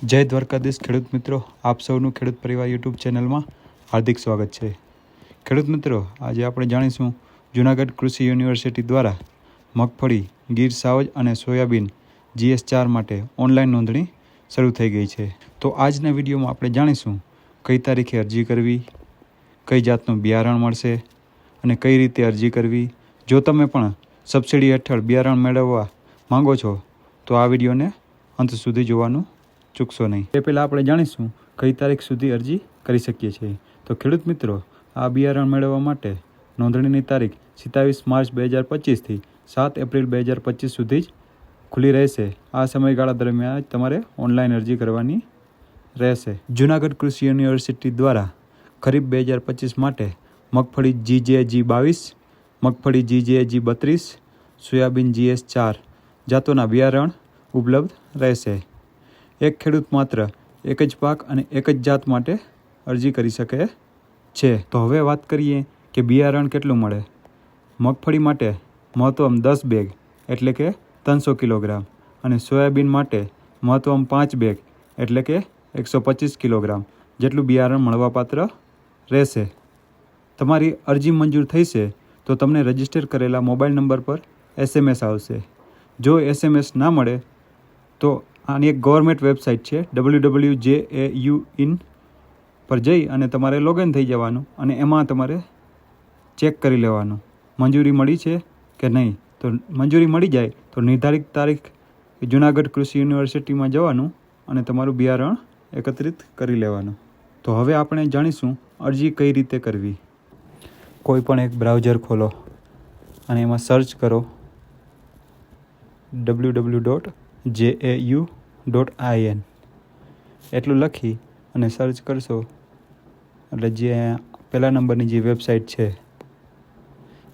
જય દ્વારકાધીશ ખેડૂત મિત્રો, આપ સૌનું ખેડૂત પરિવાર યુટ્યુબ ચેનલમાં હાર્દિક સ્વાગત છે. ખેડૂત મિત્રો, આજે આપણે જાણીશું જૂનાગઢ કૃષિ યુનિવર્સિટી દ્વારા મગફળી, ગીર સાવજ અને સોયાબીન જીએસ ચાર માટે ઓનલાઈન નોંધણી શરૂ થઈ ગઈ છે. તો આજના વિડીયોમાં આપણે જાણીશું કઈ તારીખે અરજી કરવી, કઈ જાતનું બિયારણ મળશે અને કઈ રીતે અરજી કરવી. જો તમે પણ સબસિડી હેઠળ બિયારણ મેળવવા માંગો છો, તો આ વિડીયોને અંત સુધી જોવાનું ચૂકશો નહીં. તે પહેલાં આપણે જાણીશું, કઈ તારીખ સુધી અરજી કરી શકીએ છીએ. તો ખેડૂત મિત્રો, આ બિયારણ મેળવવા માટે નોંધણીની તારીખ સિત્તાવીસ માર્ચ બે હજાર પચીસથી સાત એપ્રિલ બે હજાર પચીસ સુધી જ ખુલ્લી રહેશે. આ સમયગાળા દરમિયાન તમારે ઓનલાઈન અરજી કરવાની રહેશે. જૂનાગઢ કૃષિ યુનિવર્સિટી દ્વારા ખરીફ બે હજાર પચીસ માટે મગફળી જી જે જી બાવીસ, મગફળી જી જે જી બત્રીસ, સોયાબીન જીએસ ચાર જાતોના બિયારણ ઉપલબ્ધ રહેશે. એક ખેડૂત માત્ર એક જ પાક અને એક જ જાત માટે અરજી કરી શકે છે. તો હવે વાત કરીએ કે બિયારણ કેટલું મળે? મગફળી માટે મહત્તમ દસ બેગ, એટલે કે ત્રણસો કિલોગ્રામ. અને સોયાબીન માટે મહત્તમ પાંચ બેગ, એટલે કે એકસો પચીસ કિલોગ્રામ. જેટલું બિયારણ મળવાપાત્ર રહેશે. તમારી અરજી મંજૂર થઈશે તો તમને રજિસ્ટર કરેલા મોબાઈલ નંબર પર એસએમએસ આવશે. જો એસએમએસ ના મળે તો આની એક ગવર્મેન્ટ વેબસાઇટ છે W W J A U in પર જઈ અને તમારે લોગિન થઈ જવાનું અને એમાં તમારે ચેક કરી લેવાનું. મંજૂરી મળી છે કે નહીં? તો મંજૂરી મળી જાય તો નિર્ધારિત તારીખ જુનાગઢ કૃષિ યુનિવર્સિટીમાં જવાનું અને તમારું બિયારણ એકત્રિત કરી લેવાનું. તો હવે આપણે જાણીશું અરજી કઈ રીતે કરવી. કોઈ પણ એક બ્રાઉઝર ખોલો અને એમાં સર્ચ કરો W W dot J A U dot I N એટલું લખી અને સર્ચ કરશો. એટલે જે પહેલા નંબરની જે વેબસાઇટ છે,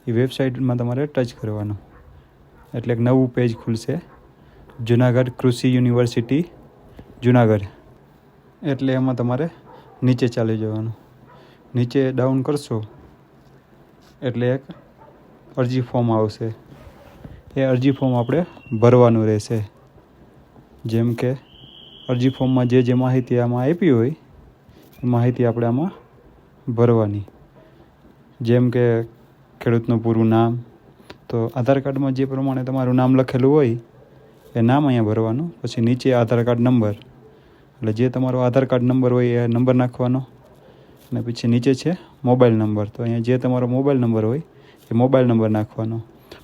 એ વેબસાઇટમાં તમારે ટચ કરવાનું. એટલે એક નવું પેજ ખુલશે. જુનાગઢ કૃષિ યુનિવર્સિટી, જુનાગઢ. એટલે એમાં તમારે નીચે ચાલી જવાનું. નીચે ડાઉન કરશો, એટલે એક અરજી ફોર્મ આવશે. એ અરજી ફોર્મ આપણે ભરવાનું રહેશે. જેમ કે અરજી ફોર્મમાં જે જે માહિતી આમાં આપી હોય, એ માહિતી આપણે આમાં ભરવાની. જેમ કે ખેડૂતનું પૂરું નામ, તો આધાર કાર્ડમાં જે પ્રમાણે તમારું નામ લખેલું હોય, એ નામ અહીંયા ભરવાનું. પછી નીચે આધાર કાર્ડ નંબર. એટલે જે તમારો આધાર કાર્ડ નંબર હોય, એ નંબર નાખવાનો. અને પછી નીચે છે મોબાઈલ નંબર. તો અહીંયા જે તમારો મોબાઈલ નંબર હોય, એ મોબાઈલ નંબર નાખવાનો.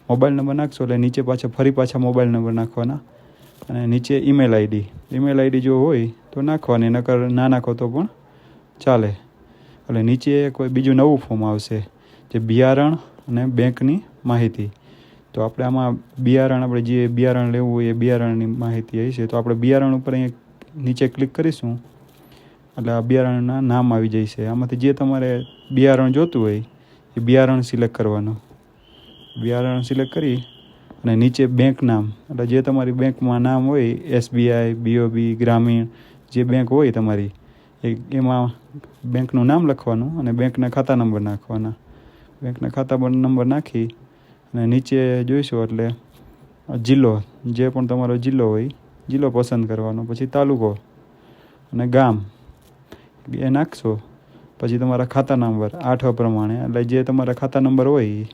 મોબાઈલ નંબર નાખશો એટલે નીચે પાછા ફરી પાછા મોબાઈલ નંબર નાખવાના. અને નીચે ઈમેલ આઈડી ઈમેલ આઈડી જો હોય તો નાખવાની, નકર ના નાખો તો પણ ચાલે. એટલે નીચે કોઈ બીજું નવું ફોર્મ આવશે, જે બિયારણ અને બેંકની માહિતી. તો આપણે આમાં બિયારણ, આપણે જે બિયારણ લેવું હોય એ બિયારણની માહિતી હશે તો આપણે બિયારણ ઉપર અહીંયા નીચે ક્લિક કરીશું. એટલે આ બિયારણના નામ આવી જશે. આમાંથી જે તમારે બિયારણ જોતું હોય એ બિયારણ સિલેક્ટ કરવાનું. બિયારણ સિલેક્ટ કરી અને નીચે બેંક નામ. એટલે જે તમારી બેંકમાં નામ હોય એસબીઆઈ બીઓબી ગ્રામીણ, જે બેંક હોય તમારી, એ એમાં બેંકનું નામ લખવાનું અને બેંકના ખાતા નંબર નાખવાના. બેંકના ખાતા નંબર નાખી અને નીચે જોઈશું એટલે જિલ્લો, જે પણ તમારો જિલ્લો હોય, જિલ્લો પસંદ કરવાનો. પછી તાલુકો અને ગામ, એ નાખશો. પછી તમારા ખાતા નંબર આઠવા પ્રમાણે. એટલે જે તમારા ખાતા નંબર હોય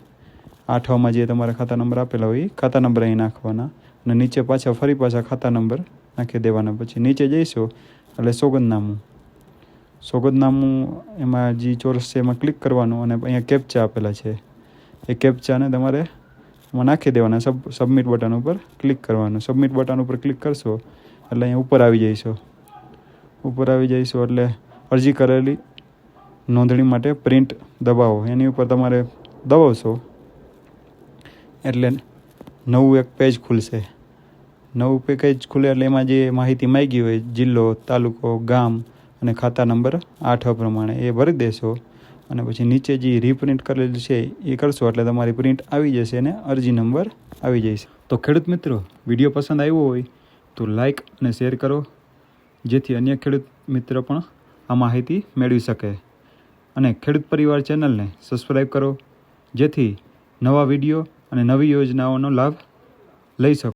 આઠવામાં જે તમારા ખાતા નંબર આપેલા હોય એ ખાતા નંબર અહીં નાખવાના અને નીચે પાછા ફરી પાછા ખાતા નંબર નાખી દેવાના. પછી નીચે જઈશું એટલે સોગંદનામું. સોગંદનામું એમાં જે ચોરસ છે એમાં ક્લિક કરવાનું અને અહીંયા કેપ્ચા આપેલા છે. એ કેપ્ચાને તમારે એમાં નાખી દેવાના, સબ, સબમિટ બટન ઉપર ક્લિક કરવાનું. સબમિટ બટન ઉપર ક્લિક કરશો એટલે અહીંયા ઉપર આવી જઈશો. ઉપર આવી જઈશું એટલે અરજી કરેલી નોંધણી માટે પ્રિન્ટ દબાવો. એની ઉપર તમારે દબાવશો એટલે નવું એક પેજ ખુલશે. નવું પેકેજ ખુલે એટલે એમાં જે માહિતી માગી હોય, જિલ્લો, તાલુકો, ગામ અને ખાતા નંબર આઠ પ્રમાણે એ ભરી દેશો અને પછી નીચે જે રીપ્રિન્ટ કરેલું છે એ કરશો એટલે તમારી પ્રિન્ટ આવી જશે અને અરજી નંબર આવી જશે. તો ખેડૂત મિત્રો, વીડિયો પસંદ આવ્યો હોય તો લાઈક અને શેર કરો, જેથી અન્ય ખેડૂત મિત્ર પણ આ માહિતી મેળવી શકે. અને ખેડૂત પરિવાર ચેનલને સબસ્ક્રાઈબ કરો, જેથી નવા વીડિયો અને નવી યોજનાઓનો લાભ લઈ શકો.